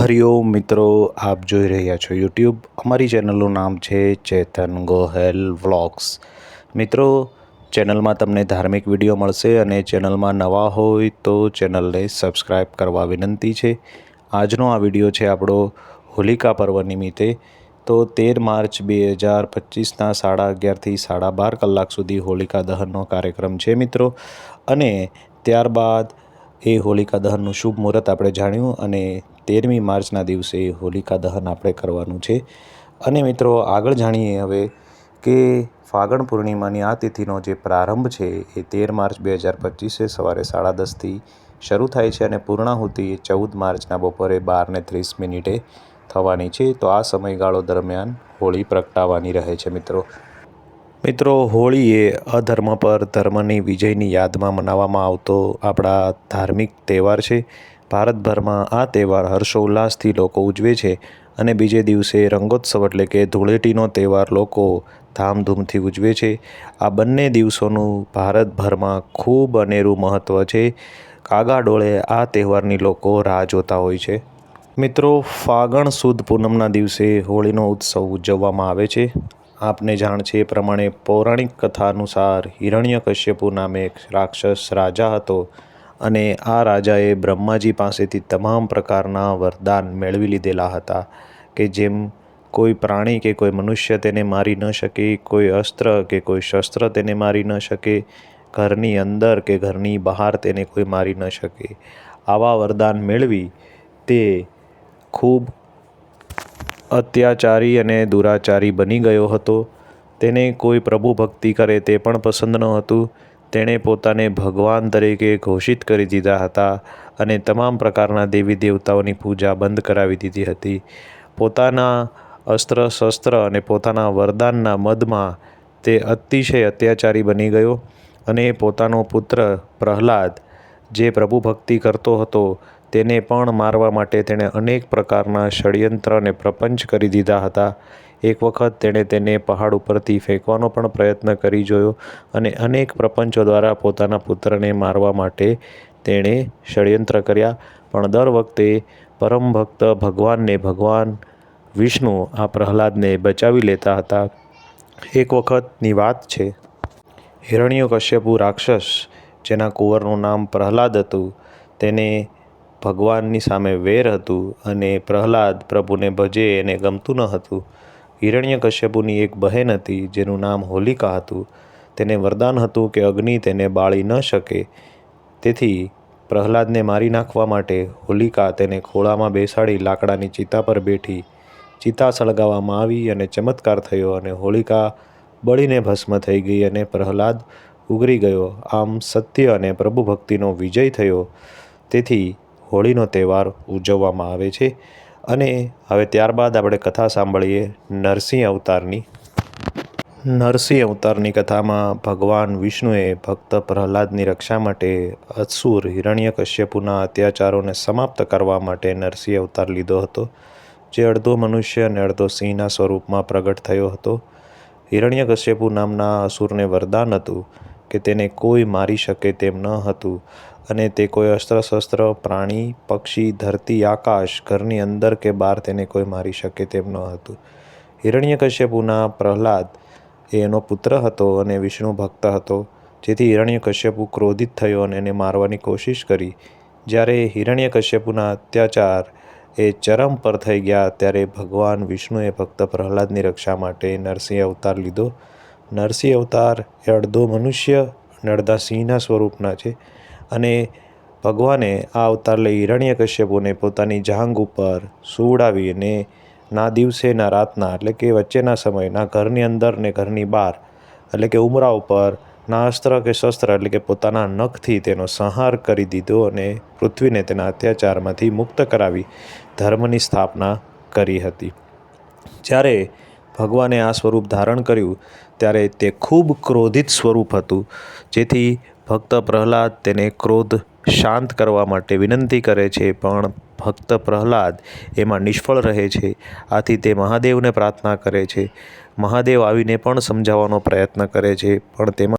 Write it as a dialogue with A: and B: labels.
A: હરિઓમ મિત્રો, આપ જોઈ રહ્યા છો યુટ્યુબ અમારી ચેનલનું નામ છે ચેતન ગોહેલ વ્લોગ્સ. મિત્રો, ચેનલમાં તમને ધાર્મિક વીડિયો મળશે અને ચેનલમાં નવા હોય તો ચેનલને સબસ્ક્રાઈબ કરવા વિનંતી છે. આજનો આ વીડિયો છે આપણો હોલિકા પર્વ નિમિત્તે. તો તેર માર્ચ બે હજાર પચીસના સાડા અગિયારથી સાડા બાર કલાક સુધી હોલિકા દહનનો કાર્યક્રમ છે મિત્રો. અને ત્યારબાદ એ હોલિકા દહનનું શુભ મુહૂર્ત આપણે જાણ્યું અને તેરમી માર્ચના દિવસે હોલિકા દહન આપણે કરવાનું છે. અને મિત્રો, આગળ જાણીએ હવે કે ફાગણ પૂર્ણિમાની આ તિથિનો જે પ્રારંભ છે, એ તેર માર્ચ બે હજાર પચીસે સવારે સાડા દસથી શરૂ થાય છે અને પૂર્ણાહુતિ ચૌદ માર્ચના બપોરે બારને ત્રીસ મિનિટે થવાની છે. તો આ સમયગાળો દરમિયાન હોળી પ્રગટાવવાની રહે છે મિત્રો. મિત્રો, હોળી એ અધર્મ પર ધર્મની વિજયની યાદમાં મનાવવામાં આવતો આપણા ધાર્મિક તહેવાર છે. ભારતભરમાં આ તહેવાર હર્ષોલ્લાસથી લોકો ઉજવે છે અને બીજે દિવસે રંગોત્સવ એટલે કે ધૂળેટીનો તહેવાર લોકો ધામધૂમથી ઉજવે છે. આ બંને દિવસોનું ભારતભરમાં ખૂબ અનેરું મહત્ત્વ છે. કાગા ડોળે આ તહેવારની લોકો રાહ જોતા હોય છે. મિત્રો, ફાગણ સુદ પૂનમના દિવસે હોળીનો ઉત્સવ ઉજવવામાં આવે છે. આપને જાણ છે એ પ્રમાણે પૌરાણિક કથા અનુસાર હિરણ્યકશ્યપુ નામે એક રાક્ષસ રાજા હતો. અને આ રાજાએ બ્રહ્માજી પાસેથી તમામ પ્રકારના વરદાન મેળવી લીધેલા હતા કે જેમ કોઈ પ્રાણી કે કોઈ મનુષ્ય તેને મારી ન શકે, કોઈ અસ્ત્ર કે કોઈ શસ્ત્ર તેને મારી ન શકે, ઘરની અંદર કે ઘરની બહાર તેને કોઈ મારી ન શકે. આવા વરદાન મેળવી તે ખૂબ અત્યાચારી અને દુરાચારી બની ગયો હતો. તેને કોઈ પ્રભુ ભક્તિ કરે તે પણ પસંદ ન હતું. તેણે પોતાને ભગવાન તરીકે ઘોષિત કરી દીધા હતા અને તમામ પ્રકારના દેવી દેવતાઓની પૂજા બંધ કરાવી દીધી હતી. પોતાના અસ્ત્ર શસ્ત્ર અને પોતાના વરદાનના મદમાં તે અતિશય અત્યાચારી બની ગયો અને પોતાનો પુત્ર પ્રહલાદ, જે પ્રભુ ભક્તિ કરતો હતો, તેને પણ મારવા માટે તેણે અનેક પ્રકારના ષડયંત્ર અને પ્રપંચ કરી દીધા હતા. એક વખત તેણે તેને પહાડ ઉપરથી ફેંકવાનો પણ પ્રયત્ન કરી જોયો અને અનેક પ્રપંચો દ્વારા પોતાના પુત્રને મારવા માટે તેણે ષડયંત્ર કર્યા. પણ દર વખતે પરમ ભક્ત ભગવાનને ભગવાન વિષ્ણુ આ પ્રહલાદને બચાવી લેતા હતા. એક વખતની વાત છે. હિરણ્યકશ્યપુ રાક્ષસ, જેના કુંવરનું નામ પ્રહલાદ હતું, તેને ભગવાનની સામે વેર હતું અને પ્રહલાદ પ્રભુને ભજે એને ગમતું ન હતું. હિરણ્યકશ્યપુની એક બહેન હતી, જેનું નામ હોલિકા હતું. તેને વરદાન હતું કે અગ્નિ તેને બાળી ન શકે. તેથી પ્રહલાદને મારી નાખવા માટે હોલિકા તેને ખોળામાં બેસાડી લાકડાની ચિતા પર બેઠી. ચિતા સળગાવવામાં આવી અને ચમત્કાર થયો અને હોલિકા બળીને ભસ્મ થઈ ગઈ અને પ્રહલાદ ઉગરી ગયો. આમ સત્ય અને પ્રભુ ભક્તિનો વિજય થયો. તેથી હોળીનો તહેવાર ઉજવવામાં આવે છે. અને હવે ત્યારબાદ આપણે કથા સાંભળીએ નરસિંહ અવતારની. નરસિંહ અવતારની કથામાં ભગવાન વિષ્ણુએ ભક્ત પ્રહલાદની રક્ષા માટે અસુર હિરણ્યકશ્યપુના અત્યાચારોને સમાપ્ત કરવા માટે નરસિંહ અવતાર લીધો હતો, જે અડધો મનુષ્ય અને અડધો સિંહના સ્વરૂપમાં પ્રગટ થયો હતો. હિરણ્યકશ્યપુ નામના અસુરને વરદાન હતું. કે તેને કોઈ મારી શકે તેમ ન હતું. અને તે કોઈ અસ્ત્ર શસ્ત્ર પ્રાણી, પક્ષી, ધરતી, આકાશ, ઘરની અંદર કે બહાર તેને કોઈ મારી શકે તેમ ન હતું. હિરણ્યકશ્યપુના પ્રહલાદ એ એનો પુત્ર હતો અને વિષ્ણુ ભક્ત હતો. જેથી હિરણ્યકશ્યપુ ક્રોધિત થયો અને એને મારવાની કોશિશ કરી. જ્યારે હિરણ્યકશ્યપુના અત્યાચાર એ ચરમ પર થઈ ગયા, ત્યારે ભગવાન વિષ્ણુએ ભક્ત પ્રહલાદની રક્ષા માટે નરસિંહ અવતાર લીધો. નરસિંહ અવતાર એ અડધો મનુષ્ય અને અડધા સિંહના સ્વરૂપના છે. અને ભગવાને આ અવતાર લઈ હિરણ્યકશ્યપુને પોતાની જાંઘ ઉપર સુવડાવી અને ના દિવસે, ના રાતના, એટલે કે વચ્ચેના સમયના ઘરની અંદર ને ઘરની બહાર, એટલે કે ઉમરા ઉપર ના અસ્ત્ર કે શસ્ત્ર, એટલે કે પોતાના નખથી તેનો સંહાર કરી દીધો અને પૃથ્વીને તેના અત્યાચારમાંથી મુક્ત કરાવી ધર્મની સ્થાપના કરી હતી. જ્યારે ભગવાને આ સ્વરૂપ ધારણ કર્યું ત્યારે તે ખૂબ ક્રોધિત સ્વરૂપ હતું. જેથી ભક્ત પ્રહલાદ તેને ક્રોધ શાંત કરવા માટે વિનંતી કરે છે, પણ ભક્ત પ્રહલાદ એમાં નિષ્ફળ રહે છે. આથી તે મહાદેવને પ્રાર્થના કરે છે. મહાદેવ આવીને પણ સમજાવવાનો પ્રયત્ન કરે છે, પણ તેમાં